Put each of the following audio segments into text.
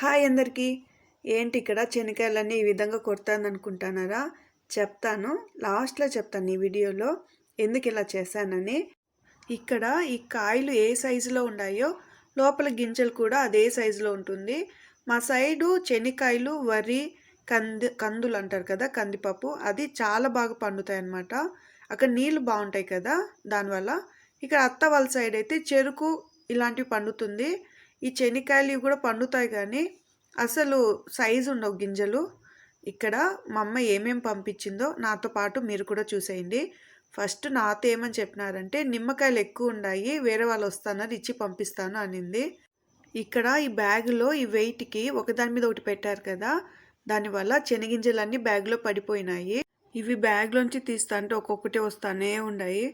Hi అందరికీ. ఏంటి ఇక్కడ చెనికాయలన్నీ ఈ విధంగా కొడతాను అనుకుంటున్నారా చెప్తాను. లాస్ట్లో చెప్తాను ఈ వీడియోలో ఎందుకు ఇలా చేశానని. ఇక్కడ ఈ కాయలు ఏ సైజులో ఉన్నాయో లోపల గింజలు కూడా అదే సైజులో ఉంటుంది. మా సైడు శనక్కాయలు వరి కంది కందులు అంటారు కదా కందిపప్పు అది చాలా బాగా పండుతాయి అన్నమాట అక్కడ నీళ్ళు బాగుంటాయి కదా దానివల్ల. ఇక్కడ అత్త వాళ్ళ సైడ్ అయితే చెరుకు ఇలాంటివి పండుతుంది. ఈ చెనిక్కాయలు ఇవి కూడా పండుతాయి కానీ అసలు సైజు ఉండవు గింజలు. ఇక్కడ మా అమ్మ ఏమేమి పంపించిందో నాతో పాటు మీరు కూడా చూసేయండి. ఫస్ట్ నాతో ఏమని చెప్పినారంటే నిమ్మకాయలు ఎక్కువ ఉన్నాయి వేరే వాళ్ళు వస్తానని ఇచ్చి పంపిస్తాను అనింది. ఇక్కడ ఈ బ్యాగులో ఈ వెయిట్కి ఒకదాని మీద ఒకటి పెట్టారు కదా దానివల్ల చెనిగింజలన్నీ బ్యాగ్లో పడిపోయినాయి. ఇవి బ్యాగ్లోంచి తీస్తా అంటే ఒక్కొక్కటి వస్తానే ఉన్నాయి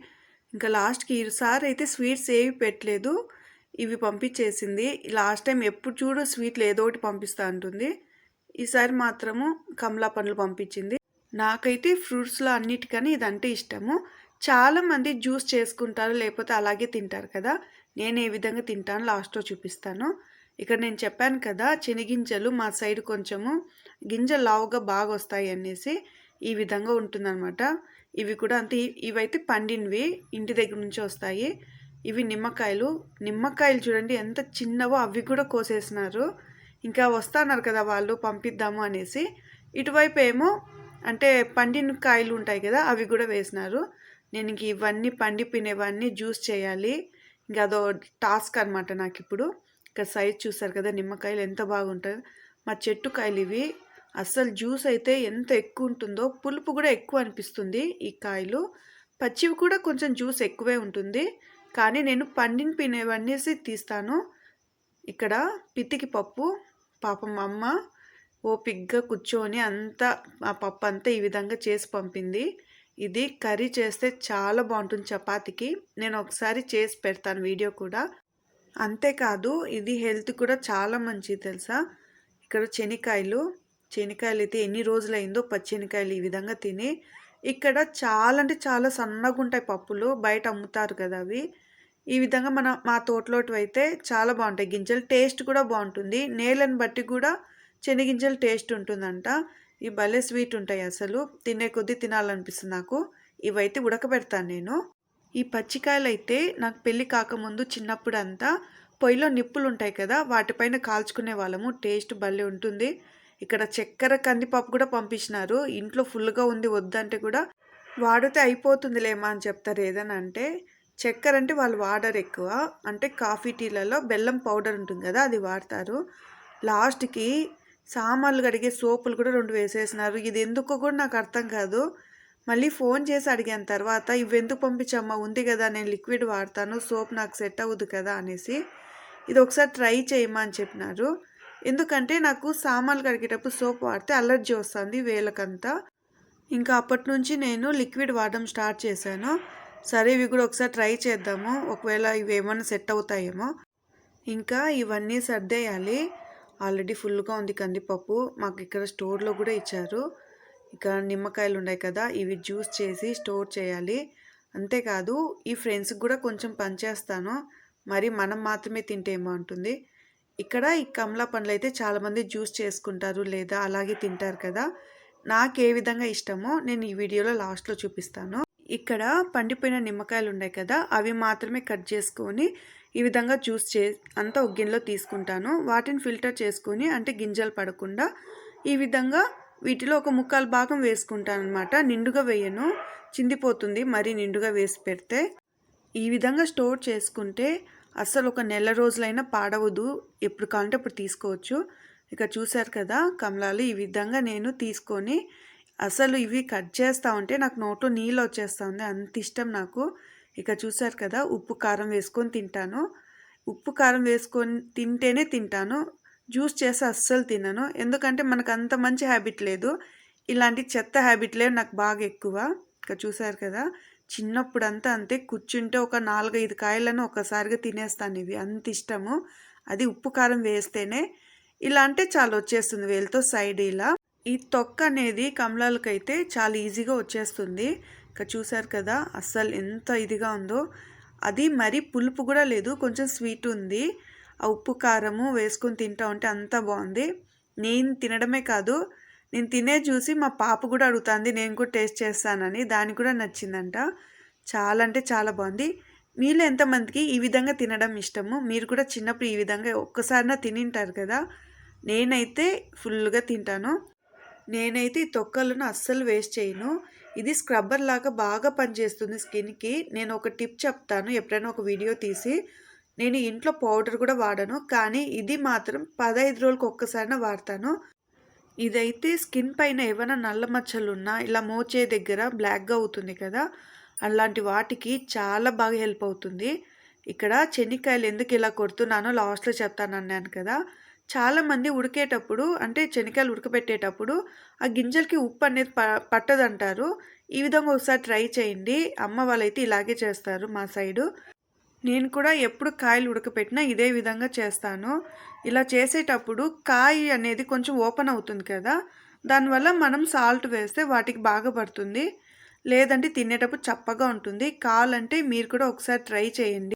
ఇంకా లాస్ట్కి ఈసారి అయితే స్వీట్స్ ఏవి పెట్టలేదు. ఇవి పంపించేసింది. లాస్ట్ టైం ఎప్పుడు చూడు స్వీట్లు ఏదో ఒకటి పంపిస్తా అంటుంది. ఈసారి మాత్రము కమలా పండ్లు పంపించింది. నాకైతే ఫ్రూట్స్లో అన్నిటికని ఇదంటే ఇష్టము. చాలామంది జ్యూస్ చేసుకుంటారు లేకపోతే అలాగే తింటారు కదా. నేను ఏ విధంగా తింటాను లాస్ట్లో చూపిస్తాను. ఇక్కడ నేను చెప్పాను కదా చెనిగింజలు మా సైడ్ కొంచెము గింజలు లావుగా బాగా వస్తాయి అనేసి ఈ విధంగా ఉంటుందన్నమాట. ఇవి కూడా అంతే ఇవైతే పండినవి ఇంటి దగ్గర నుంచి వస్తాయి. ఇవి నిమ్మకాయలు. నిమ్మకాయలు చూడండి ఎంత చిన్నవో అవి కూడా కోసేసినారు. ఇంకా వస్తున్నారు కదా వాళ్ళు పంపిద్దాము అనేసి. ఇటువైపు ఏమో అంటే పండిన కాయలు ఉంటాయి కదా అవి కూడా వేసినారు. నేను ఇంక ఇవన్నీ పండిపోయినవన్నీ జ్యూస్ చేయాలి. ఇంకా అదో టాస్క్ అనమాట నాకు ఇప్పుడు. ఇంకా సైజ్ చూసారు కదా నిమ్మకాయలు ఎంత బాగుంటాయి. మా చెట్టు కాయలు ఇవి. అస్సలు జ్యూస్ అయితే ఎంత ఎక్కువ ఉంటుందో పులుపు కూడా ఎక్కువ అనిపిస్తుంది ఈ కాయలు. పచ్చివి కూడా కొంచెం జ్యూస్ ఎక్కువే ఉంటుంది. కానీ నేను పండిన పినేవన్నీసి తీస్తాను. ఇక్కడ పితికి పప్పు పాపం అమ్మ ఓపిగ్గా కూర్చొని అంతా ఆ పప్పు అంతా ఈ విధంగా చేసి పంపింది. ఇది కర్రీ చేస్తే చాలా బాగుంటుంది చపాతీకి. నేను ఒకసారి చేసి పెడతాను వీడియో కూడా. అంతేకాదు ఇది హెల్త్ కూడా చాలా మంచిది తెలుసా? ఇక్కడ శనికాయలు శనికాయలు అయితే ఎన్ని రోజులైందో పచ్చెనికాయలు ఈ విధంగా తిని. ఇక్కడ చాలా అంటే చాలా సన్నగా ఉంటాయి పప్పులు బయట అమ్ముతారు కదా అవి. ఈ విధంగా మన మా తోటలోటి అయితే చాలా బాగుంటాయి. గింజలు టేస్ట్ కూడా బాగుంటుంది. నేలను బట్టి కూడా శనగింజలు టేస్ట్ ఉంటుందంట. ఈ భలే స్వీట్ ఉంటాయి అసలు. తినే కొద్దీ తినాలనిపిస్తుంది నాకు. ఇవైతే ఉడకబెడతాను నేను. ఈ పచ్చికాయలు అయితే నాకు పెళ్ళి కాకముందు చిన్నప్పుడు అంతా పొయ్యిలో నిప్పులు ఉంటాయి కదా వాటిపైన కాల్చుకునే వాళ్ళము. టేస్ట్ భలే ఉంటుంది. ఇక్కడ చక్కెర కందిపప్పు కూడా పంపించినారు. ఇంట్లో ఫుల్గా ఉంది వద్దంటే కూడా వాడితే అయిపోతుందిలేమా అని చెప్తారు ఏదైనా అంటే చక్కెర అంటే వాళ్ళు వాడరు ఎక్కువ అంటే కాఫీ టీలలో బెల్లం పౌడర్ ఉంటుంది కదా అది వాడతారు. లాస్ట్కి సామాన్లు కడిగే సోపులు కూడా రెండు వేసేసినారు. ఇది ఎందుకో కూడా నాకు అర్థం కాదు. మళ్ళీ ఫోన్ చేసి అడిగాను తర్వాత ఇవి ఎందుకు పంపించమ్మా? ఉంది కదా నేను లిక్విడ్ వాడతాను. సోప్ నాకు సెట్ అవ్వదు కదా అనేసి. ఇది ఒకసారి ట్రై చేయమా అని చెప్పినారు. ఎందుకంటే నాకు సామాన్లు కడిగేటప్పుడు సోప్ వాడితే అలర్జీ వస్తుంది వేలకంతా ఇంకా అప్పటి నుంచి నేను లిక్విడ్ వాడడం స్టార్ట్ చేశాను. సరే ఇవి కూడా ఒకసారి ట్రై చేద్దాము. ఒకవేళ ఇవి ఏమైనా సెట్ అవుతాయేమో. ఇంకా ఇవన్నీ సర్దేయాలి. ఆల్రెడీ ఫుల్గా ఉంది కందిపప్పు. మాకు ఇక్కడ స్టోర్లో కూడా ఇచ్చారు. ఇక నిమ్మకాయలు ఉన్నాయి కదా ఇవి జ్యూస్ చేసి స్టోర్ చేయాలి. అంతేకాదు ఈ ఫ్రెండ్స్కి కూడా కొంచెం పనిచేస్తాను మరి మనం మాత్రమే తింటే ఏమో అంటుంది. ఇక్కడ ఈ కమలా పండ్లు అయితే చాలామంది జ్యూస్ చేసుకుంటారు లేదా అలాగే తింటారు కదా. నాకు ఏ విధంగా ఇష్టమో. నేను ఈ వీడియోలో లాస్ట్లో చూపిస్తాను. ఇక్కడ పండిపోయిన నిమ్మకాయలు ఉన్నాయి కదా అవి మాత్రమే కట్ చేసుకొని ఈ విధంగా జ్యూస్ చే అంతా ఒక గిన్నెలో తీసుకుంటాను. వాటిని ఫిల్టర్ చేసుకొని అంటే గింజలు పడకుండా ఈ విధంగా వీటిలో ఒక ముక్కాలు భాగం వేసుకుంటాను అనమాట నిండుగా వేయను. చిందిపోతుంది మరి నిండుగా వేసి పెడితే. ఈ విధంగా స్టోర్ చేసుకుంటే అస్సలు ఒక నెల రోజులైనా పాడవదు. ఎప్పుడు కావాలంటే అప్పుడు తీసుకోవచ్చు. ఇక చూశారు కదా కమలాలు ఈ విధంగా నేను తీసుకొని అసలు ఇవి కట్ చేస్తూ ఉంటే నాకు నోట్లో నీళ్ళు వచ్చేస్తూ ఉంది అంత ఇష్టం నాకు. ఇక చూసారు కదా ఉప్పు కారం వేసుకొని తింటాను. ఉప్పు కారం వేసుకొని తింటేనే తింటాను. జ్యూస్ చేసి అస్సలు తినను. ఎందుకంటే మనకు అంత మంచి హ్యాబిట్ లేదు. ఇలాంటి చెత్త హ్యాబిట్లే నాకు బాగా ఎక్కువ. ఇక చూసారు కదా చిన్నప్పుడు అంతా అంతే కూర్చుంటే ఒక నాలుగైదు కాయలను ఒకసారిగా తినేస్తాను ఇవి. అంత ఇష్టము. అది ఉప్పు కారం వేస్తేనే. ఇలా అంటే చాలా వచ్చేస్తుంది వేలతో సైడ్ ఇలా. ఈ తొక్క అనేది కమలాలకైతే చాలా ఈజీగా వచ్చేస్తుంది. ఇక చూసారు కదా అస్సలు ఎంత ఇదిగా ఉందో. అది మరీ పులుపు కూడా లేదు కొంచెం స్వీట్ ఉంది. ఆ ఉప్పు కారము వేసుకొని తింటా ఉంటే అంత బాగుంది. నేను తినడమే కాదు నేను తినే చూసి మా పాప కూడా అడుగుతుంది నేను కూడా టేస్ట్ చేస్తానని. దానికి కూడా నచ్చిందంట. చాలా అంటే చాలా బాగుంది. మీలో ఎంతమందికి ఈ విధంగా తినడం ఇష్టము? మీరు కూడా చిన్నప్పుడు ఈ విధంగా ఒక్కసారినా తినింటారు కదా. నేనైతే ఫుల్గా తింటాను. నేనైతే ఈ తొక్కలను అస్సలు వేస్ట్ చేయను. ఇది స్క్రబ్బర్ లాగా బాగా పనిచేస్తుంది స్కిన్కి. నేను ఒక టిప్ చెప్తాను ఎప్పుడైనా ఒక వీడియో తీసి. నేను ఇంట్లో పౌడర్ కూడా వాడను కానీ ఇది మాత్రం పదహైదు రోజులకు ఒక్కసారిన వాడతాను. ఇదైతే స్కిన్ పైన ఏమైనా నల్ల మచ్చలు ఉన్నా ఇలా మోచే దగ్గర బ్లాక్గా అవుతుంది కదా అలాంటి వాటికి చాలా బాగా హెల్ప్ అవుతుంది. ఇక్కడ చెనిక్కాయలు ఎందుకు ఇలా కొడుతున్నానో లాస్ట్లో చెప్తాను అన్నాను కదా చాలామంది ఉడికేటప్పుడు అంటే శనగలు ఉడకబెట్టేటప్పుడు ఆ గింజలకి ఉప్పు అనేది ప పట్టదంటారు. ఈ విధంగా ఒకసారి ట్రై చేయండి. అమ్మ వాళ్ళైతే ఇలాగే చేస్తారు మా సైడు. నేను కూడా ఎప్పుడు కాయలు ఉడకపెట్టినా ఇదే విధంగా చేస్తాను. ఇలా చేసేటప్పుడు కాయ అనేది కొంచెం ఓపెన్ అవుతుంది కదా దానివల్ల మనం సాల్ట్ వేస్తే వాటికి బాగా పడుతుంది. లేదంటే తినేటప్పుడు చప్పగా ఉంటుంది. కాలంటే మీరు కూడా ఒకసారి ట్రై చేయండి.